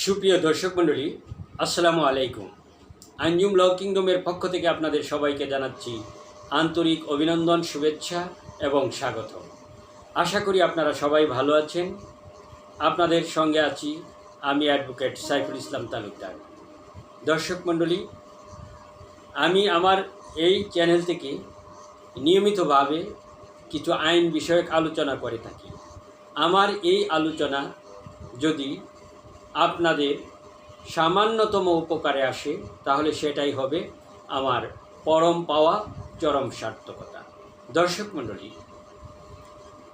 সুপ্রিয় দর্শক মণ্ডলী, আসসালামু আলাইকুম। আঞ্জুম ল কিংডমের পক্ষ থেকে আপনাদের সবাইকে জানাচ্ছি আন্তরিক অভিনন্দন, শুভেচ্ছা এবং স্বাগত। আশা করি আপনারা সবাই ভালো আছেন। আপনাদের সঙ্গে আছি আমি অ্যাডভোকেট সাইফুল ইসলাম তালুকদার। দর্শক মণ্ডলী, আমি আমার এই চ্যানেল থেকে নিয়মিতভাবে কিছু আইন বিষয়ক আলোচনা করে থাকি। আমার এই আলোচনা যদি আপনাদের সামান্যতম উপকারে আসে, তাহলে সেটাই হবে আমার পরম পাওয়া চরম সার্থকতা। দর্শক মণ্ডলী,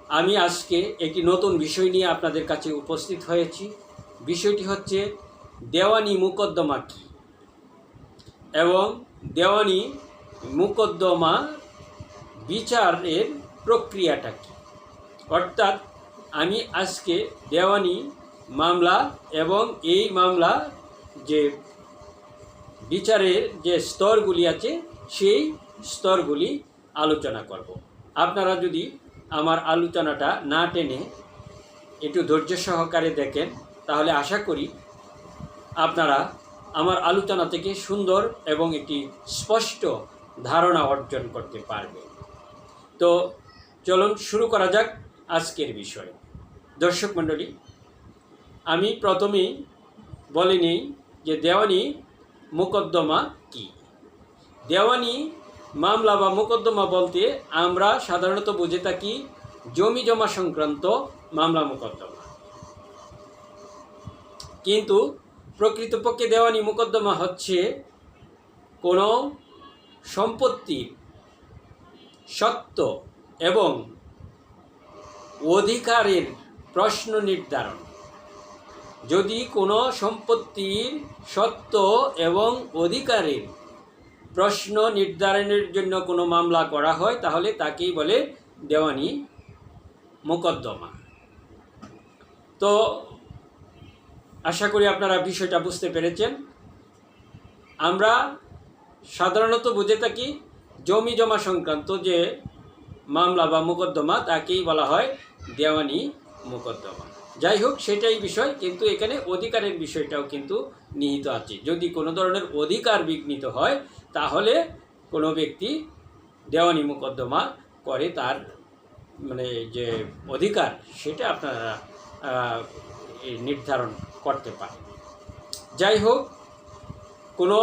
আমি আজকে একটি নতুন বিষয় নিয়ে আপনাদের কাছে উপস্থিত হয়েছি। বিষয়টি হচ্ছে দেওয়ানি মুকদ্দমা কী? এবং দেওয়ানি মুকদ্দমা বিচারের প্রক্রিয়াটা কী? অর্থাৎ আমি আজকে দেওয়ানি মামলা এবং এই মামলা যে বিচারের যে স্তরগুলি আছে, সেই স্তরগুলি আলোচনা করব। আপনারা যদি আমার আলোচনাটা না টেনে একটু ধৈর্য সহকারে দেখেন, তাহলে আশা করি আপনারা আমার আলোচনা থেকে সুন্দর এবং একটি স্পষ্ট ধারণা অর্জন করতে পারবেন। তো চলুন শুরু করা যাক আজকের বিষয়। দর্শক মণ্ডলী আমি প্রথমেই বলিনি যে দেওয়ানি মোকদ্দমা কি। দেওয়ানি মামলা বা মোকদ্দমা বলতে আমরা সাধারণত বুঝে থাকি জমি জমা সংক্রান্ত মামলা মোকদ্দমা। কিন্তু প্রকৃতপক্ষে দেওয়ানি মোকদ্দমা হচ্ছে কোনো সম্পত্তির সত্য এবং অধিকারের প্রশ্ন নির্ধারণ। যদি কোনো সম্পত্তির সত্য এবং অধিকারের প্রশ্ন নির্ধারণের জন্য কোনো মামলা করা হয়, তাহলে তাকেই বলে দেওয়ানি মোকদ্দমা। তো আশা করি আপনারা বিষয়টা বুঝতে পেরেছেন। আমরা সাধারণত বুঝে থাকি জমি জমা সংক্রান্ত যে মামলা বা মোকদ্দমা, তাকেই বলা হয় দেওয়ানি মোকদ্দমা। যাই হোক সেটাই বিষয়, কিন্তু এখানে অধিকারের বিষয়টাও কিন্তু নিহিত আছে। যদি কোনো ধরনের অধিকার বিঘ্নিত হয়, তাহলে কোনো ব্যক্তি দেওয়ানি মোকদ্দমা করে তার মানে যে অধিকার, সেটা আপনারা নির্ধারণ করতে পারেন যাই হোক কোনো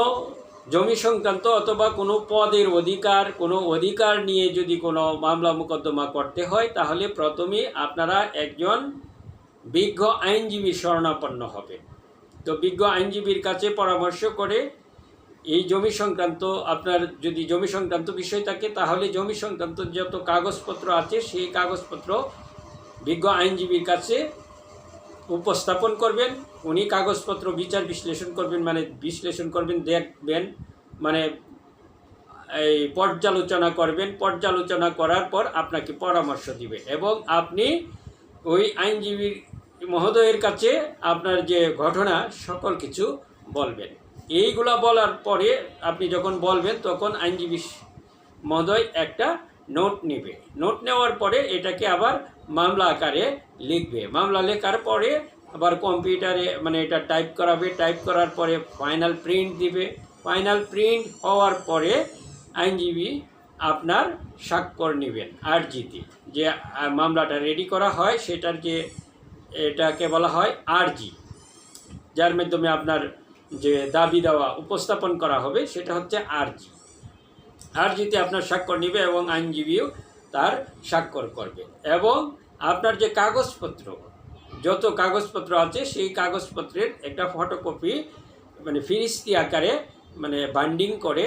জমি সংক্রান্ত অথবা কোনো পদের অধিকার, কোনো অধিকার নিয়ে যদি কোনো মামলা মোকদ্দমা করতে হয়, তাহলে প্রথমে আপনারা একজন বিজ্ঞ আইনজীবী শরণাপন্ন হবে তো বিজ্ঞ আইনজীবীর কাছে পরামর্শ করে এই জমি সংক্রান্ত আপনার যদি জমি সংক্রান্ত বিষয় থাকে, তাহলে জমি সংক্রান্ত যত কাগজপত্র আছে, সেই কাগজপত্র বিজ্ঞ আইনজীবীর কাছে উপস্থাপন করবেন। উনি কাগজপত্র বিচার বিশ্লেষণ করবেন মানে বিশ্লেষণ করবেন, দেখবেন মানে এই পর্যালোচনা করবেন। পর্যালোচনা করার পর আপনাকে পরামর্শ দিবে এবং আপনি ওই আইনজীবী মহোদয়ের কাছে আপনার যে ঘটনা, সকল কিছু বলবেন। এইগুলা বলার পরে আপনি যখন বলবেন, তখন আইনজীবী মহোদয় একটা নোট নেবে। নোট নেওয়ার পরে এটাকে আবার মামলা আকারে লিখবে। মামলা লেখার পরে আবার কম্পিউটারে মানে এটা টাইপ করাবে। টাইপ করার পরে ফাইনাল প্রিন্ট দিবে। ফাইনাল প্রিন্ট হওয়ার পরে আইনজীবী আপনার স্বাক্ষর নেবেন আর আরজিতে। যে মামলাটা রেডি করা হয়, সেটার যে এটাকে বলা হয় আরজি, যার মাধ্যমে আপনার যে দাবি দেওয়া, উপস্থাপন করা হবে, সেটা হচ্ছে আরজি। আরজিতে আপনার স্বাক্ষর নেবে এবং আইনজীবীও তার স্বাক্ষর করবে। এবং আপনার যে কাগজপত্র, যত কাগজপত্র আছে, সেই কাগজপত্রের একটা ফটোকপি মানে ফিরিস্তি আকারে মানে বান্ডিং করে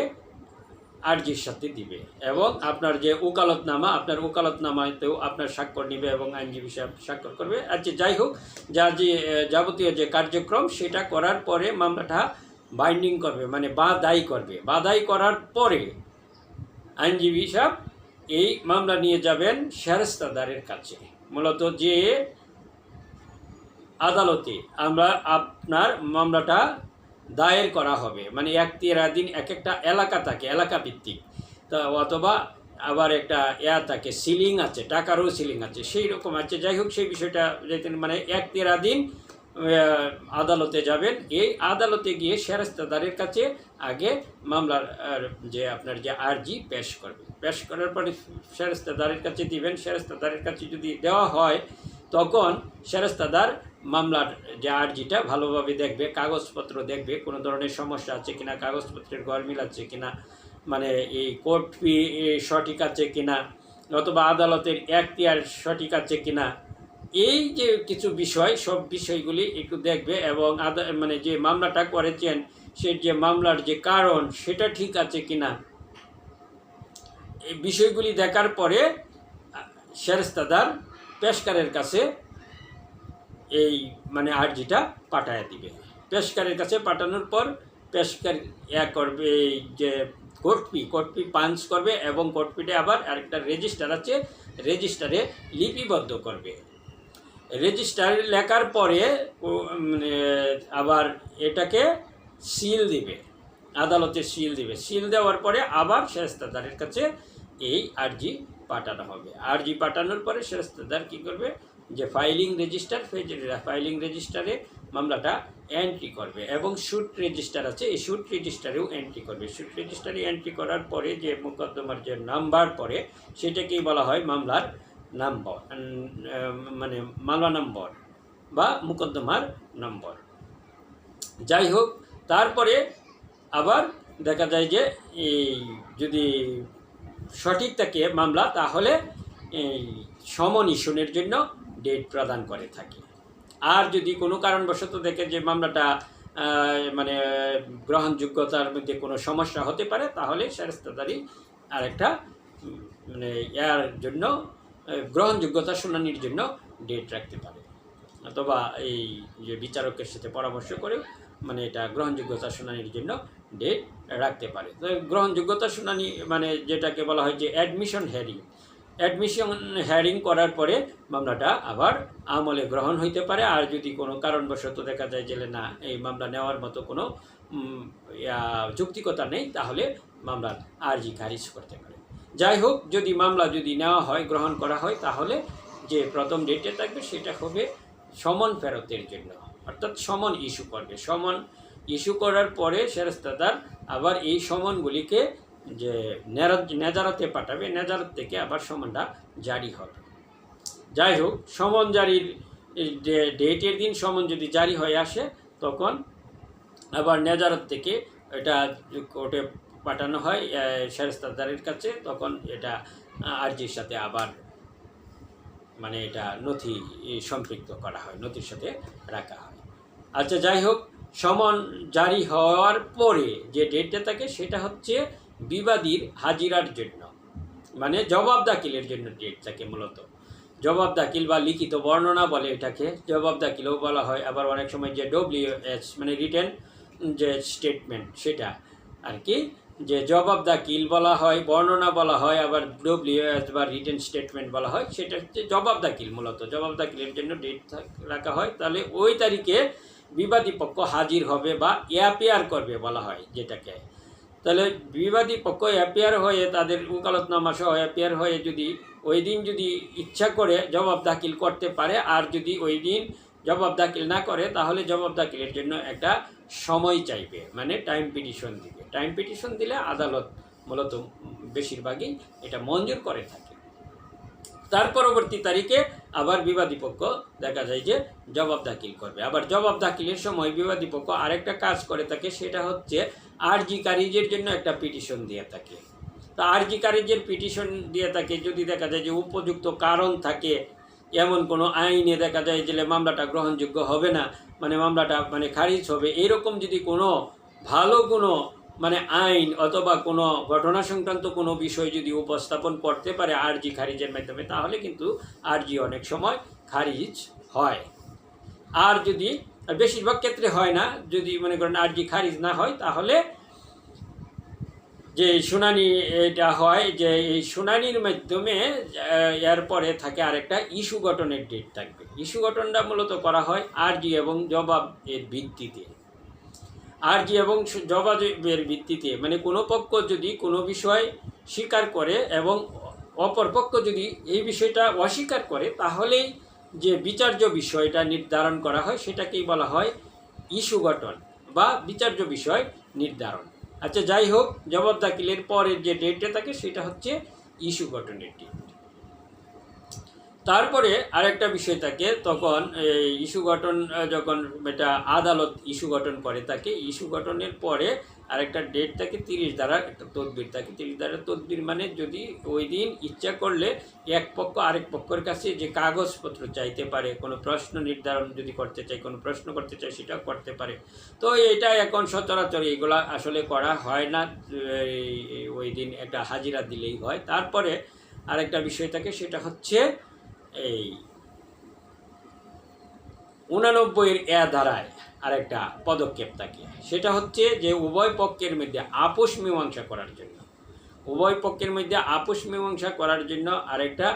আরজির সাথে দিবে এবং আপনার যে ওকালতনামা, আপনার ওকালতনামাতেও আপনার স্বাক্ষর নেবে এবং আইনজীবী সাহেব স্বাক্ষর করবে। আচ্ছা যাই হোক যা যে যাবতীয় যে কার্যক্রম, সেটা করার পরে মামলাটা বাইন্ডিং করবে মানে বাদাই করবে। বাদাই করার পরে আইনজীবী সাহেব এই মামলা নিয়ে যাবেন সেরেস্তাদারের কাছে। মূলত যে আদালতে আমরা আপনার মামলাটা দায়ের করা হবে। মানে এক তেরা দিন এক একটা এলাকা থাকে এলাকা ভিত্তিক তা অথবা আবার একটা ইয়া থাকে, সিলিং আছে, টাকারও সিলিং আছে, সেই রকম আছে। যাই হোক, সেই বিষয়টা যেতেন মানে এক তেরা দিন আদালতে যাবেন। এই আদালতে গিয়ে সেরেস্তাদারের কাছে আগে মামলার যে আপনার যে আর্জি, পেশ করবে। পেশ করার পরে সেরেস্তাদারের কাছে দিবেন। সেরেস্তাদারের কাছে যদি দেওয়া হয়, তখন সেরেস্তাদার মামলার যে আর্জিটা ভালোভাবে দেখবে, কাগজপত্র দেখবে, কোনো ধরনের সমস্যা আছে কিনা, কাগজপত্রের গরমিল আছে কিনা মানে এই কোর্ট ফি সঠিক আছে কিনা, অথবা আদালতের এখতিয়ার সঠিক আছে কিনা, এই যে কিছু বিষয়, সব বিষয়গুলি একটু দেখবে এবং আদা মানে যে মামলাটা করেছেন, সে যে মামলার যে কারণ, সেটা ঠিক আছে কিনা, এই বিষয়গুলি দেখার পরে শেরস্তাদার পেশকারের কাছে এই মানে আর্জিটা পাঠায় দিবে। পেশকারের কাছে পাঠানোর পর পেশকার ইয়া করবে এই যে কোর্ট ফি পাঞ্চ করবে এবং কোর্ট ফিটে আবার আরেকটা রেজিস্টার আছে রেজিস্টারে লিপিবদ্ধ করবে। রেজিস্টার লেখার পরে মানে, আবার এটাকে সিল দিবে আদালতে সিল দিবে। সিল দেওয়ার পরে আবার শেরস্তাদারের কাছে এই আর্জি পাঠানো হবে। আর্জি পাঠানোর পরে শেরস্তাদার কী করবে? যে ফাইলিং রেজিস্টার ফাইলিং রেজিস্টারে মামলাটা এন্ট্রি করবে এবং শুট রেজিস্টার আছে, এই শুট রেজিস্টারেও এন্ট্রি করবে। শুট রেজিস্টারে এন্ট্রি করার পরে যে মোকদ্দমার যে নাম্বার পরে সেটাকেই বলা হয় মামলার নম্বর মানে মামলা নম্বর বা মুকদ্দমার নম্বর যাই হোক, তারপরে আবার দেখা যায় যে এই যদি সঠিক থাকে মামলা, তাহলে এই সমন ইস্যুনের জন্য ডেট প্রদান করে থাকে। আর যদি কোনো কারণবশত দেখে যে মামলাটা মানে গ্রহণযোগ্যতার মধ্যে কোনো সমস্যা হতে পারে, তাহলে সেরেস্তাদারি আরেকটা মানে ইয়ার জন্য গ্রহণযোগ্যতা শুনানির জন্য ডেট রাখতে পারে। অথবা এই যে বিচারকের সাথে পরামর্শ করে মানে এটা গ্রহণযোগ্যতা শুনানির জন্য ডেট রাখতে পারে। তো গ্রহণযোগ্যতা শুনানি মানে যেটাকে বলা হয় যে অ্যাডমিশন হেয়ারিং অ্যাডমিশন হেয়ারিং করার পরে মামলাটা আবার আমলে গ্রহণ হইতে পারে। আর যদি কোনো কারণবশত দেখা যায় যে, না, এই মামলা নেওয়ার মতো কোনো যৌক্তিকতা নেই, তাহলে মামলার আর্জি খারিজ করতে পারে। যাই হোক, যদি মামলা যদি নেওয়া হয়, গ্রহণ করা হয়, তাহলে যে প্রথম ডেটে থাকবে, সেটা হবে সমন ফেরতের জন্য। অর্থাৎ সমন ইস্যু করবে। সমন ইস্যু করার পরে সেরেস্তাদার আবার এই সমনগুলিকে যে নেজারতে পাঠাবে, নেজারত থেকে আবার সমনটা জারি হবে। যাই হোক, সমন জারির ডেটের দিন সমন যদি জারি হয়ে আসে, তখন আবার নেজারত থেকে এটা কোর্টে পাঠানো হয় সেরেস্তাদারের কাছে, তখন এটা আর্জির সাথে আবার মানে এটা নথি সম্পৃক্ত করা হয়, নথির সাথে রাখা হয়। আচ্ছা যাই হোক, সমন জারি হওয়ার পরে যে ডেটটা থাকে, সেটা হচ্ছে বিবাদীর হাজিরার জন্য। মানে জবাব দাখিলের জন্য ডেট থাকে মূলত। জবাব দাখিল বা লিখিত বর্ণনা বলে এটাকে। জবাব দাখিলও বলা হয়, আবার অনেক সময় যে ডব্লিউ এস মানে রিটেন যে স্টেটমেন্ট সেটা। আর কি, যে জবাব দাখিল বলা হয়, বর্ণনা বলা হয়, আবার ডব্লিউ এস বা রিটেন স্টেটমেন্ট বলা হয়, সেটা হচ্ছে জবাব দাখিল মূলত। জবাব দাখিলের জন্য ডেট রাখা হয়। তাহলে ওই তারিখে বিবাদী পক্ষ হাজির হবে বা অ্যাপিয়ার করবে বলা হয় যেটাকে। তাহলে বিবাদী পক্ষ অ্যাপিয়ার হয়ে তাদের উকালতনামা সহ অ্যাপিয়ার হয়ে যদি ওই দিন যদি ইচ্ছা করে জবাব দাখিল করতে পারে, আর যদি ওই দিন জবাব দাখিল না করে, তাহলে জবাব দাখিলের জন্য একটা সময় চাইবে মানে টাইম পিটিশন দিবে। টাইম পিটিশন দিলে আদালত মূলত বেশিরভাগই এটা মঞ্জুর করে থাকে। তার পরবর্তী তারিখে আবার বিবাদী পক্ষ দেখা যায় যে জবাব দাখিল করবে। আবার জবাব দাখিলের সময় বিবাদী পক্ষ আরেকটা কাজ করে থাকে, সেটা হচ্ছে আরজি জন্য একটা পিটিশন দিয়ে থাকে। তা আরজি পিটিশন দিয়ে থাকে যদি দেখা যায় যে উপযুক্ত কারণ থাকে, এমন কোনো আইনে দেখা যায় যে মামলাটা গ্রহণযোগ্য হবে না মানে মামলাটা মানে খারিজ হবে, এরকম যদি কোনো ভালো কোনো মানে আইন অথবা কোনো ঘটনা সংক্রান্ত কোনো বিষয় যদি উপস্থাপন করতে পারে আরজি খারিজের মাধ্যমে তাহলে কিন্তু আরজি অনেক সময় খারিজ হয়। আর যদি বেশিরভাগ ক্ষেত্রে হয় না যদি মনে করেন আরজি খারিজ না হয় তাহলে যে শুনানি এটা হয় যে এই শুনানির মাধ্যমে আহ, এর পরে থাকে আরেকটা ইস্যু গঠনের ডেট থাকবে। ইস্যু গঠনটা মূলত করা হয় আরজি এবং জবাব এর ভিত্তিতে। আরজি এবং জবাবের ভিত্তিতে মানে কোনো পক্ষ যদি কোনো বিষয় স্বীকার করে এবং অপর পক্ষ যদি এই বিষয়টা অস্বীকার করে, তাহলেই যে বিচার্য বিষয়টা নির্ধারণ করা হয়, সেটাকেই বলা হয় ইস্যু গঠন বা বিচার্য বিষয় নির্ধারণ। আচ্ছা যাই হোক, জবাব দাখিলের পরের যে ডেটটা থাকে, সেটা হচ্ছে ইস্যু গঠনের ডেট তারপরে আরেকটা বিষয় থাকে, তখন এই ইস্যু গঠন যখন এটা আদালত ইস্যু গঠন করে, তাকে ইস্যু গঠনের পরে আরেকটা ডেট থাকে তিরিশ দ্বারা, একটা তদবির থাকে তিরিশ দ্বারা তদবির মানে যদি ওই দিন ইচ্ছা করলে এক পক্ষ আরেক পক্ষের কাছে যে কাগজপত্র চাইতে পারে, কোনো প্রশ্ন নির্ধারণ যদি করতে চায়, কোনো প্রশ্ন করতে চায় সেটাও করতে পারে। তো এটা এখন সচরাচর এগুলা আসলে করা হয় না ওই দিন একটা হাজিরা দিলেই হয়। তারপরে আরেকটা বিষয় থাকে, সেটা হচ্ছে এই উনানব্বইয়ের এ ধারায় আরেকটা পদক্ষেপ থাকে। সেটা হচ্ছে যে উভয় পক্ষের মধ্যে আপোষ মীমাংসা করার জন্য। উভয় পক্ষের মধ্যে আপোষ মীমাংসা করার জন্য আরেকটা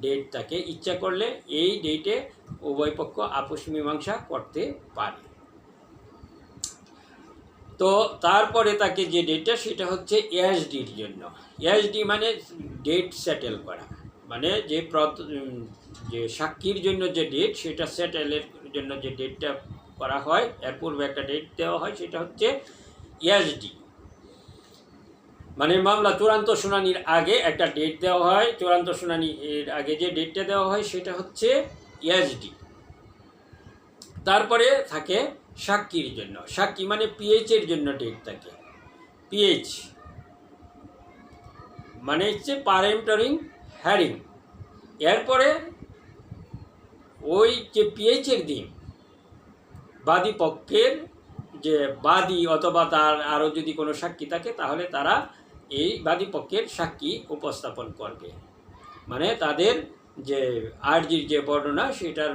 ডেট থাকে। ইচ্ছা করলে এই ডেটে উভয় পক্ষ আপোষ মীমাংসা করতে পারে। তো তারপরে তাকে যে ডেটটা সেটা হচ্ছে এসডির জন্য। এসডি মানে ডেট সেটেল করা। মানে যে যে সাক্ষীর জন্য যে ডেট সেটা সেটেলের জন্য যে ডেটটা করা হয়, এর পূর্বে একটা ডেট দেওয়া হয়, সেটা হচ্ছে এসডি মানে মামলা চূড়ান্ত শুনানির আগে একটা ডেট দেওয়া হয়, চূড়ান্ত শুনানি এর আগে যে ডেটটা দেওয়া হয়, সেটা হচ্ছে এসডি তারপরে থাকে সাক্ষীর জন্য। সাক্ষী মানে পিএইচ এর জন্য ডেট থাকে। পিএইচ মানে হচ্ছে পারেন্টারিং হ্যারিং। এরপরে ওই যে পিএইচ এর দিন, বাদী পক্ষের যে বাদী অথবা তার আরও যদি কোনো সাক্ষী থাকে, তাহলে তারা এই বাদী পক্ষের সাক্ষী উপস্থাপন করবে। মানে তাদের যে আর্জির যে বর্ণনা, সেটার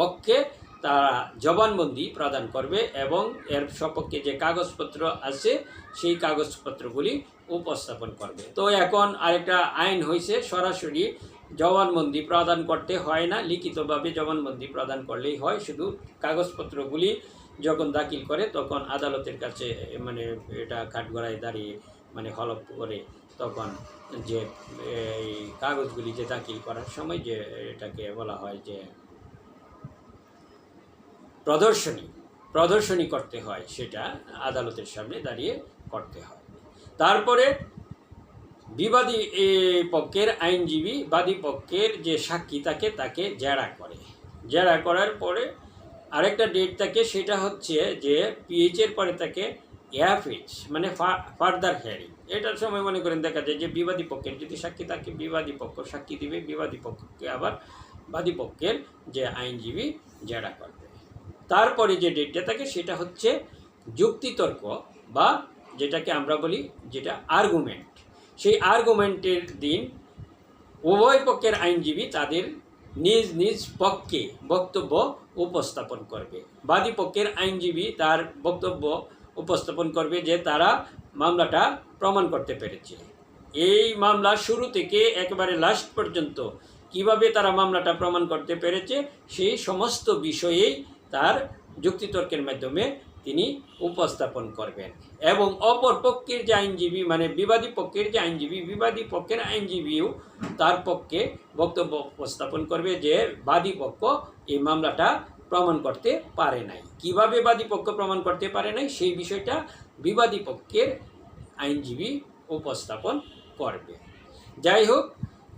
পক্ষে তারা জবানবন্দি প্রদান করবে এবং এর সপক্ষে যে কাগজপত্র আছে, সেই কাগজপত্রগুলি উপস্থাপন করবে। তো এখন আরেকটা আইন হয়েছে সরাসরি জবানবন্দি প্রদান করতে হয় না, লিখিতভাবে জবানবন্দি প্রদান করলেই হয়, শুধু কাগজপত্রগুলি যখন দাখিল করে, তখন আদালতের কাছে মানে এটা কাঠগড়ায় দাঁড়িয়ে মানে হলপ করে তখন যে এই কাগজগুলি যে দাখিল করার সময় যে এটাকে বলা হয় যে প্রদর্শনী প্রদর্শনী করতে হয়, সেটা আদালতের সামনে দাঁড়িয়ে করতে হয়। তারপরে বিবাদী পক্ষের আইনজীবী বাদী পক্ষের যে সাক্ষী থাকে, তাকে জেরা করে। জেরা করার পরে আরেকটা ডেট থাকে, সেটা হচ্ছে যে পিএইচের পরে থাকে এফএইচ মানে ফার্দার হিয়ারিং এটার সময় মনে করেন দেখা যায় যে বিবাদী পক্ষের যদি সাক্ষী থাকে, বিবাদী পক্ষ সাক্ষী দিবে, বিবাদী পক্ষকে আবার বাদী পক্ষের যে আইনজীবী জেরা করবে তারপরে যে ডেটটা থাকে সেটা হচ্ছে যুক্তিতর্ক বা যেটাকে আমরা বলি যেটা আর্গুমেন্ট সেই আর্গুমেন্টের দিন উভয় পক্ষের আইনজীবী তাদের নিজ নিজ পক্ষে বক্তব্য উপস্থাপন করবে। বাদী পক্ষের আইনজীবী তার বক্তব্য উপস্থাপন করবে যে তারা মামলাটা প্রমাণ করতে পেরেছে। এই মামলা শুরু থেকে একেবারে লাস্ট পর্যন্ত কীভাবে তারা মামলাটা প্রমাণ করতে পেরেছে সেই সমস্ত বিষয়েই তার যুক্তিতর্কের মাধ্যমে তিনি উপস্থাপন করবেন। এবং অপর পক্ষের যে আইনজীবী মানে বিবাদী পক্ষের যে আইনজীবী, বিবাদী পক্ষের আইনজীবীও তার পক্ষে বক্তব্য উপস্থাপন করবে যে বাদী পক্ষ এই মামলাটা প্রমাণ করতে পারে নাই। কীভাবে বাদী পক্ষ প্রমাণ করতে পারে নাই? সেই বিষয়টা বিবাদী পক্ষের আইনজীবী উপস্থাপন করবে। যাই হোক,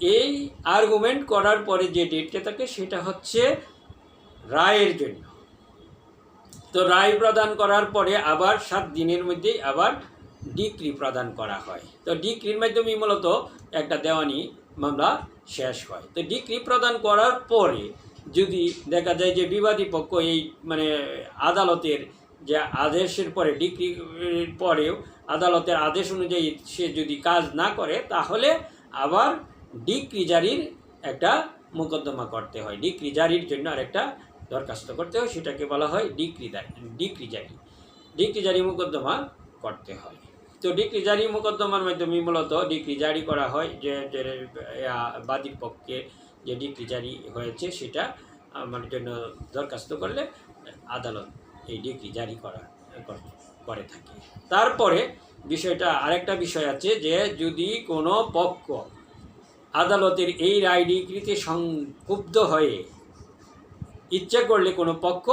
এই আর্গুমেন্ট করার পরে যে ডেটটা থাকে সেটা হচ্ছে রায়ের জন্য। তো রায় প্রদান করার পরে আবার সাত দিনের মধ্যেই আবার ডিক্রি প্রদান করা হয়। তো ডিক্রির মাধ্যমে মূলত একটা দেওয়ানি মামলা শেষ হয়। তো ডিক্রি প্রদান করার পরে যদি দেখা যায় যে বিবাদী পক্ষ এই মানে আদালতের যে আদেশের পরে, ডিক্রির পরেও আদালতের আদেশ অনুযায়ী সে যদি কাজ না করে, তাহলে আবার ডিক্রি জারির একটা মোকদ্দমা করতে হয়। ডিক্রি জারির জন্য আরেকটা দরখাস্ত করতে হয়, সেটাকে বলা হয় ডিক্রি ডিক্রি জারি ডিক্রি জারি মোকদ্দমা করতে হয়। তো ডিক্রি জারি মোকদ্দমার মাধ্যমে মূলত ডিক্রি জারি করা হয় যে বাদীর পক্ষে যে ডিক্রি জারি হয়েছে, সেটা আমার জন্য দরখাস্ত করলে আদালত এই ডিক্রি জারি করা, করে থাকে। তারপরে বিষয়টা, আরেকটা বিষয় আছে যে, যদি কোনো পক্ষ আদালতের এই রায় ডিগ্রিতে সংক্ষুব্ধ হয়ে ইচ্ছা করলে কোনো পক্ষ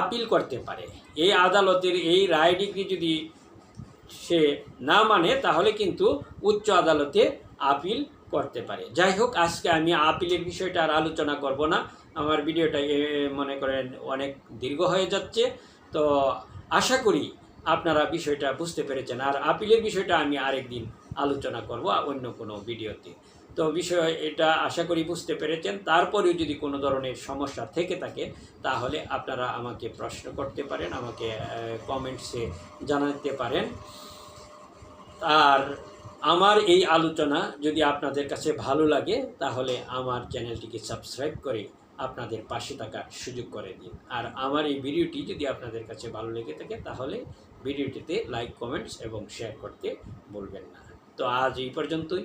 আপিল করতে পারে। এই আদালতের এই রায় ডিগ্রি যদি সে না মানে তাহলে কিন্তু উচ্চ আদালতে আপিল করতে পারে। যাই হোক, আজকে আমি আপিলের বিষয়টা আর আলোচনা করব না। আমার ভিডিওটা মনে করেন, অনেক দীর্ঘ হয়ে যাচ্ছে। তো আশা করি আপনারা বিষয়টা বুঝতে পেরেছেন। আর আপিলের বিষয়টা আমি আরেকদিন আলোচনা করব অন্য কোনো ভিডিওতে। তো বিষয়, এটা আশা করি বুঝতে পেরেছেন। তারপরেও যদি কোনো ধরনের সমস্যা থেকে থাকে, তাহলে আপনারা আমাকে প্রশ্ন করতে পারেন, আমাকে কমেন্টসে জানাতে পারেন। আর আমার এই আলোচনা যদি আপনাদের কাছে ভালো লাগে, তাহলে আমার চ্যানেলটিকে সাবস্ক্রাইব করে আপনাদের পাশে থাকার সুযোগ করে দিন। আর আমার এই ভিডিওটি যদি আপনাদের কাছে ভালো লেগে থাকে, তাহলে ভিডিওটিতে লাইক কমেন্টস এবং শেয়ার করতে বলবেন না। তো আজ এই পর্যন্তই।